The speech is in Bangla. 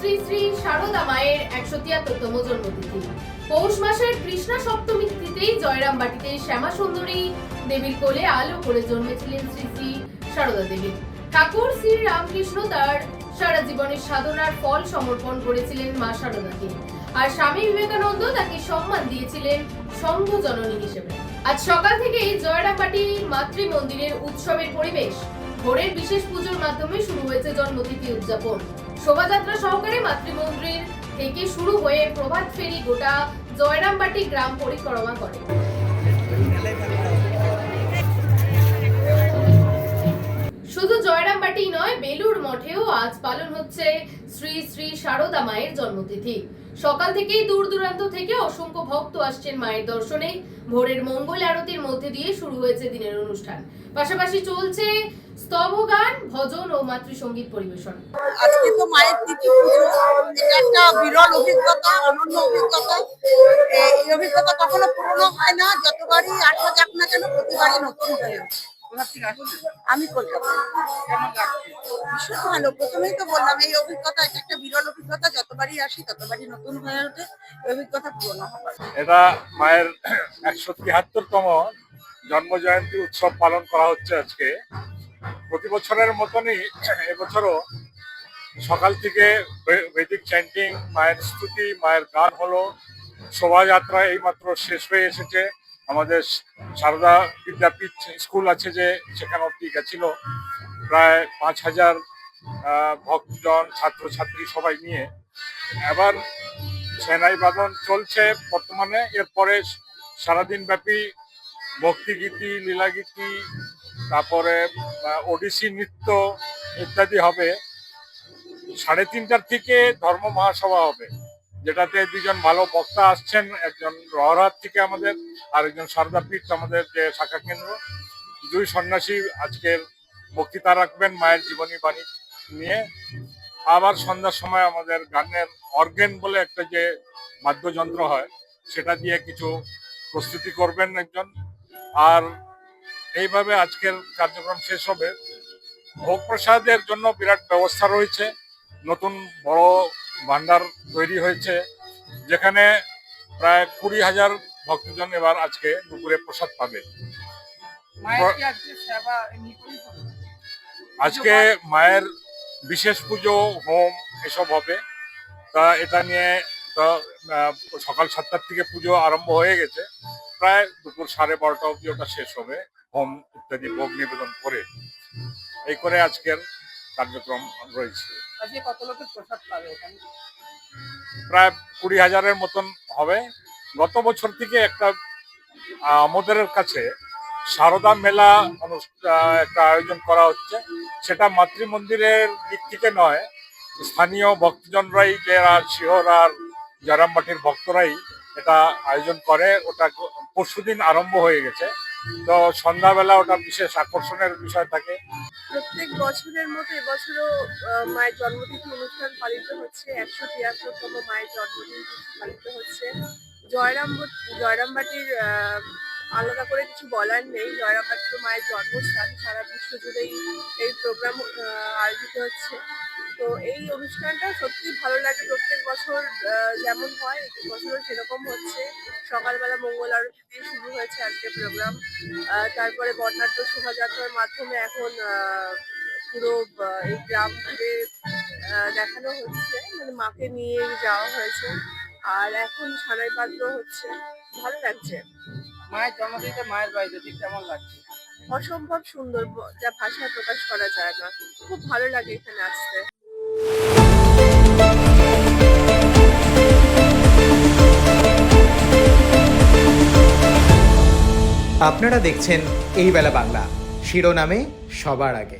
শ্রী শ্রী শারদা মায়ের একশো তিয়াত্তরতম জন্মতিথি। পৌষ মাসের কৃষ্ণা সপ্তমী তিথিতেই জয়রাম বাটিতে শ্যামা সুন্দরী দেবীর কোলে আলো করে জন্মেছিলেন শ্রী শ্রী শারদা দেবী। ঠাকুর শ্রী রামকৃষ্ণ তার সারা জীবনের সাধনার ফল সমর্পণ করেছিলেন মা শারদাকে আর স্বামী বিবেকানন্দ তাকে সম্মান দিয়েছিলেন সংঘ জননী হিসেবে। আজ সকাল থেকেই জয়রামবাটি মাতৃ মন্দিরের উৎসবের পরিবেশ ভোরের বিশেষ পুজোর মাধ্যমে শুরু হয়েছে জন্মতিথি উদযাপন। শোভাযাত্রা সহকারে মাতৃমন্দির থেকে শুরু হয়ে প্রভাত ফেরি গোটা জয়রামবাটি গ্রাম পরিক্রমা করে। শুধু জয়রামবাটি নয় বেলুর মঠেও আজ পালন হচ্ছে শ্রী শ্রী শারদা মায়ের জন্মতিথি। সকাল থেকেই দূর দূরান্ত থেকে অসংখ্য ভক্ত আসছেন মায়ের দর্শনে। ভোরের মঙ্গল আরতির মধ্যে দিয়ে শুরু হয়েছে দিনের অনুষ্ঠান। পাশাপাশি চলছে স্তবগান ভজন ও মাতৃসঙ্গীত পরিবেশন। আজকে তো মায়ের একটা বিরল অভিজ্ঞতা, অনন্য অভিজ্ঞতা। এই অভিজ্ঞতা কখনো পুরনো হয় না, যতবারই যাক না কেন, প্রতিবারই নতুন আমি কলকাতা। ভীষণ ভালো। প্রথমেই তো বললাম, এই অভিজ্ঞতা একটা বিরল অভিজ্ঞতা যতবারই আসি ততবারই নতুন হয়ে ওঠে অভিজ্ঞতা পুরনো এটা মায়ের একশো তিয়াত্তরতম জন্ম জয়ন্তী উৎসব পালন করা হচ্ছে আজকে। প্রতি বছরের মতনই এবছরও সকাল থেকে বৈদিক চ্যান্টিং মায়ের স্তুতি, মায়ের গান হলো, শোভাযাত্রা এইমাত্র শেষ হয়ে এসেছে। আমাদের সারদা বিদ্যাপীঠ স্কুল আছে যে, সেখানে অব্দি গেছিল। প্রায় পাঁচ হাজার ভক্তজন, ছাত্রছাত্রী সবাই নিয়ে এবার সেনাই বাদন চলছে বর্তমানে। এরপরে সারাদিন ব্যাপী ভক্তিগীতি, লীলাগীতি, তারপরে ওডিসি নৃত্য ইত্যাদি হবে। সাড়ে তিনটার থেকে ধর্ম মহাসভা হবে, যেটাতে দুজন ভালো বক্তা আসছেন, একজন রহরাত থেকে আমাদের, আর একজন সারদাপীঠ আমাদের যে শাখা কেন্দ্র। দুই সন্ন্যাসী আজকের বক্তৃতা রাখবেন মায়ের জীবনী বাণী নিয়ে। আবার সন্ধ্যার সময় আমাদের গানের অর্গেন বলে একটা যে বাদ্যযন্ত্র হয় সেটা দিয়ে কিছু প্রস্তুতি করবেন একজন। আর এইভাবে আজকের কার্যক্রম শেষ হবে। ভোগ প্রসাদের জন্য বিরাট ব্যবস্থা রয়েছে। নতুন বড় ভান্ডার তৈরি হয়েছে যেখানে প্রায় কুড়ি হাজার ভক্তজন এবার আজকে দুপুরে প্রসাদ পাবে? আজকে মায়ের বিশেষ পুজো হোম এসব হবে। তা এটা নিয়ে তো সকাল সাতটার থেকে পুজো আরম্ভ হয়ে গেছে। প্রায় দুপুর সাড়ে বারোটা অবধি ওটা শেষ হবে হোম ইত্যাদি ভোগ নিবেদন করে। এই করে আজকের কার্যক্রম রয়েছে। প্রায় কুড়ি হাজারের মতন হবে। গত বছর থেকে একটা আমাদের কাছে সারদা মেলা একটা আয়োজন করা হচ্ছে। সেটা মাতৃ মন্দিরের দিক থেকে নয়, স্থানীয় ভক্তজনরাই, যারা শিহর আর জারামবাটির ভক্তরাই এটা আয়োজন করে। ওটা পরশুদিন আরম্ভ হয়ে গেছে। তো সন্ধ্যাবেলা ওটা বিশেষ আকর্ষণের বিষয় থাকে। প্রত্যেক বছরের মতো এবছরও মায়ের জন্মতিথি অনুষ্ঠান পালিত হচ্ছে। একশো তিয়াত্তরতম মায়ের জন্মদিন পালিত হচ্ছে। জয়রাম জয়রামবাটির আলাদা করে কিছু বলার নেই। তো মায়ের জন্মস্থান সারা বিশ্ব জুড়েই এই প্রোগ্রাম আয়োজিত হচ্ছে। তো এই অনুষ্ঠানটা সত্যি ভালো লাগে। প্রত্যেক বছর যেমন হয় এই বছরও সেরকম হচ্ছে। সকালবেলা মঙ্গল আরতি দিয়ে শুরু হয়েছে আজকে প্রোগ্রাম তারপরে বর্ণাঢ্য শোভাযাত্রার মাধ্যমে এখন পুরো এই গ্রাম ঘুরে দেখানো হচ্ছে। মানে মাকে নিয়ে যাওয়া হয়েছে। আর এখন সানাই পাত্র হচ্ছে। ভালো লাগছে। মায়ের জন্মদিনে মায়ের বাড়িতে ঠিক কেমন লাগছে? অসম্ভব সুন্দর যা ভাষায় প্রকাশ করা যায় না। খুব ভালো লাগে এখানে আসতে। আপনারা দেখছেন এই বেলা বাংলা। শিরোনামে সবার আগে।